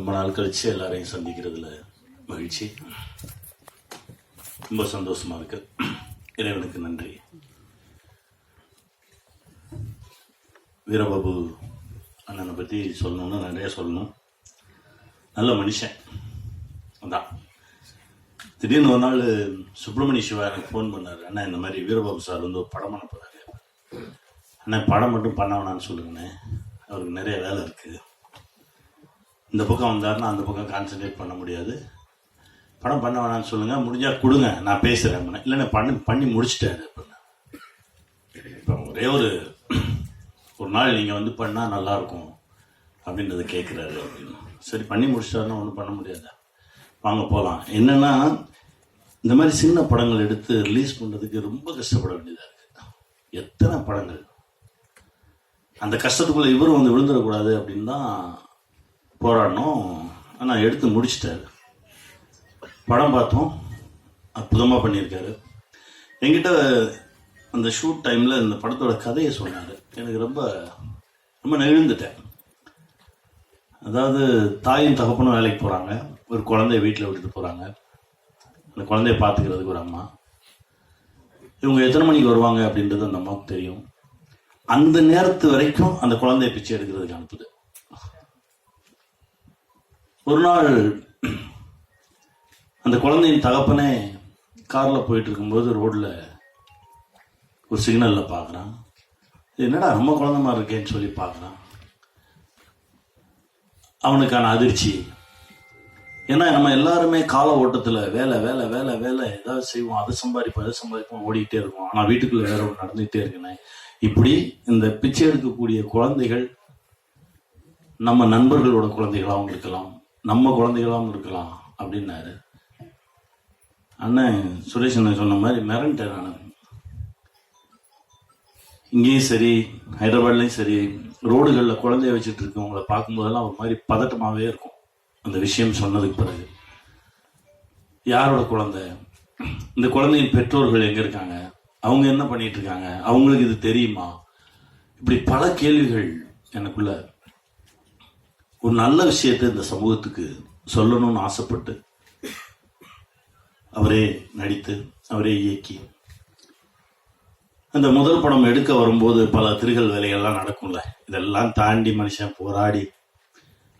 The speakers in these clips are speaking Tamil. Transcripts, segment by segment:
ரொம்ப நாள் கழிச்சு எல்லாரையும் சந்திக்கிறதுல மகிழ்ச்சி. ரொம்ப சந்தோஷமா இருக்கு. இறைவனுக்கு நன்றி. வீரபாபு அண்ணனை பற்றி சொல்லணும்னா நிறைய சொல்லணும். நல்ல மனுஷன். அதான். திடீர்னு ஒரு நாள் சுப்பிரமணிய சிவா எனக்கு ஃபோன் பண்ணார். அண்ணா இந்த மாதிரி வீரபாபு சார் வந்து ஒரு படம் பண்ண போகிறாரு அண்ணா படம் மட்டும் பண்ண வேணாம்னு சொல்லுங்கண்ணே அவருக்கு நிறைய வேலை இருக்குது இந்த பக்கம் வந்தாருன்னா அந்த பக்கம் கான்சென்ட்ரேட் பண்ண முடியாது. படம் பண்ண வேணாம்னு சொல்லுங்கள் முடிஞ்சால் கொடுங்க. நான் பேசுகிறேன் இல்லைண்ணே பண்ணி பண்ணி முடிச்சிட்டாரு இப்போ ஒரே ஒரு ஒரு நாள் நீங்கள் வந்து பண்ணால் நல்லாயிருக்கும் அப்படின்றத கேட்குறாரு அப்படின்னு. சரி பண்ணி முடிச்சிட்டாருன்னா ஒன்றும் பண்ண முடியாது. வாங்க போகலாம் என்னென்னா இந்த மாதிரி சின்ன படங்கள் எடுத்து ரிலீஸ் பண்ணுறதுக்கு ரொம்ப கஷ்டப்பட வேண்டியதாக இருக்குது எத்தனை படங்கள்? அந்த கஷ்டத்துக்குள்ளே இவரும் வந்து விழுந்துடக்கூடாது அப்படின்னு தான் போராடினோம் ஆனால் எடுத்து முடிச்சிட்டாரு. படம் பார்த்தோம். அற்புதமாக பண்ணியிருக்காரு. என்கிட்ட அந்த ஷூட் டைமில் இந்த படத்தோட கதையை சொன்னார். எனக்கு ரொம்ப ரொம்ப நெகிழ்ந்துட்டேன். அதாவது தாயும் தகப்பனும் வேலைக்கு போகிறாங்க ஒரு குழந்தைய வீட்டில் விட்டுட்டு போகிறாங்க அந்த குழந்தைய பார்த்துக்கிறதுக்கு ஒரு அம்மா. இவங்க எத்தனை மணிக்கு வருவாங்க அப்படின்றது அந்த அம்மாவுக்கு தெரியும். அந்த நேரத்து வரைக்கும் அந்த குழந்தைய பிச்சை எடுக்கிறதுக்கு அனுப்புது. ஒரு நாள் அந்த குழந்தையின் தகப்பனே காரில் போயிட்டு இருக்கும்போது ரோட்டில் ஒரு சிக்னலில் பார்க்குறான் என்னடா ரொம்ப குழந்தமாக இருக்கேன்னு சொல்லி பார்க்குறான் அவனுக்கான அதிர்ச்சி. ஏன்னா நம்ம எல்லாருமே கால ஓட்டத்தில் வேலை வேலை வேலை வேலை ஏதாவது செய்வோம். அதை சம்பாதிப்போம் அதை சம்பாதிப்போம் ஓடிக்கிட்டே இருக்கும். ஆனால் வீட்டுக்குள்ளே வேற ஒன்று நடந்துகிட்டே இருக்குண்ணே. இப்படி இந்த பிச்சை எடுக்கக்கூடிய குழந்தைகள் நம்ம நண்பர்களோட குழந்தைகளாகவும் இருக்கலாம் நம்ம குழந்தைகளாகவும் இருக்கலாம் அப்படின்னாரு. அண்ணன் சுரேஷ் அண்ணன் சொன்ன மாதிரி மிரண்டேன் நான். இங்கேயும் சரி ஹைதராபாத்லேயும் சரி ரோடுகளில் குழந்தைய வச்சுட்டு இருக்கவங்களை பார்க்கும்போதெல்லாம் ஒரு மாதிரி பதட்டமாகவே இருக்கும். அந்த விஷயம் சொன்னதுக்கு பிறகு. யாரோட குழந்தை? இந்த குழந்தையின் பெற்றோர்கள் எங்கே இருக்காங்க? அவங்க என்ன பண்ணிட்டு இருக்காங்க? அவங்களுக்கு இது தெரியுமா? இப்படி பல கேள்விகள் எனக்குள்ள ஒரு நல்ல விஷயத்தை இந்த சமூகத்துக்கு சொல்லணும்னு ஆசைப்பட்டு அவரே நடித்து அவரே இயக்கி அந்த முதல் படம் எடுக்க வரும்போது பல திருகல் வேலைகள்லாம் நடக்கும்ல. இதெல்லாம் தாண்டி மனுஷன் போராடி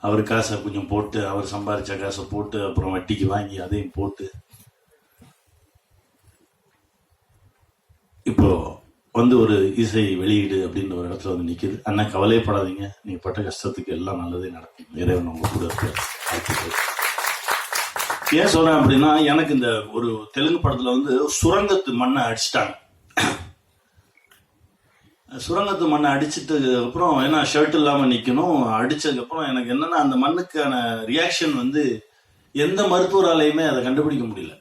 அவர் காசை கொஞ்சம் போட்டு அவர் சம்பாதிச்ச காசை போட்டு அப்புறம் வட்டிக்கு வாங்கி அதையும் போட்டு. இப்போ வந்து ஒரு இசை வெளியீடு அப்படின்னு ஒரு இடத்துல வந்து நிற்கிது அண்ணா கவலையப்படாதீங்க நீ பட்ட கஷ்டத்துக்கு எல்லாம் நல்லதே நடக்கும். இறைவன் உங்க கூட இருக்க. ஏன் சொல்றேன் அப்படின்னா எனக்கு இந்த ஒரு தெலுங்கு படத்துல வந்து சுரங்கத்து மண்ணை அடிச்சிட்டாங்க. சுரங்கத்து மண்ணை அடிச்சிட்டு அப்புறம் ஏன்னா ஷர்ட் இல்லாமல் நிற்கணும் அடிச்சதுக்கு அப்புறம் எனக்கு என்னன்னா அந்த மண்ணுக்கான ரியாக்ஷன் வந்து எந்த மருத்துவராலையுமே அதை கண்டுபிடிக்க முடியல.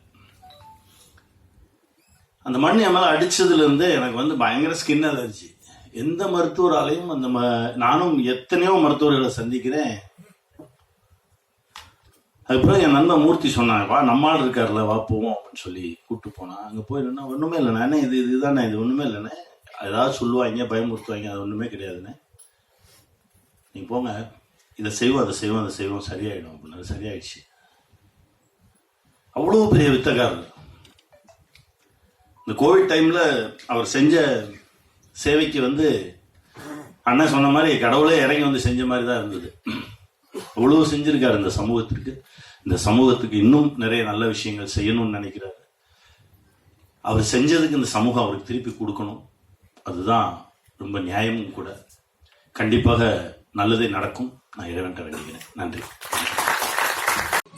அந்த மண் என் மேலே அடித்ததுலேருந்து எனக்கு வந்து பயங்கர ஸ்கின் அலர்ஜி எந்த மருத்துவராலையும் அந்த ம- நானும் எத்தனையோ மருத்துவர்களை சந்திக்கிறேன். அதுக்கப்புறம் என் நண்பன் மூர்த்தி சொன்னாங்க வா நம்மால் இருக்கார்ல வா போவோம் அப்படின்னு சொல்லி கூப்பிட்டு போனான். அங்கே போய் என்ன ஒன்றுமே இல்லைண்ணே அண்ணே, இது இதுதானே இது ஒன்றுமே இல்லைண்ணே ஏதாவது சொல்லுவாங்க பயமுறுத்துவாங்க அது ஒன்றுமே கிடையாதுண்ணே நீங்கள் போங்க. இதை செய்வோம் அதை செய்வோம் அதை செய்வோம் சரியாயிடும் அப்படின்னு சரியாயிடுச்சு. அவ்வளோ பெரிய வித்தகாரர் இந்த கோவிட் டைம்ல அவர் செஞ்ச சேவைக்கு வந்து அண்ணன் சொன்ன மாதிரி கடவுளே இறங்கி வந்து செஞ்ச மாதிரி தான் இருந்தது. அவ்வளவு செஞ்சிருக்காரு இந்த சமூகத்திற்கு. இந்த சமூகத்துக்கு இன்னும் நிறைய நல்ல விஷயங்கள் செய்யணும்னு நினைக்கிறாரு. அவர் செஞ்சதுக்கு இந்த சமூகம் அவருக்கு திருப்பி கொடுக்கணும். அதுதான் ரொம்ப நியாயமும் கூட. கண்டிப்பாக நல்லதே நடக்கும். நான் இறைவன்ட்ட வேண்டிக்கிறேன். நன்றி.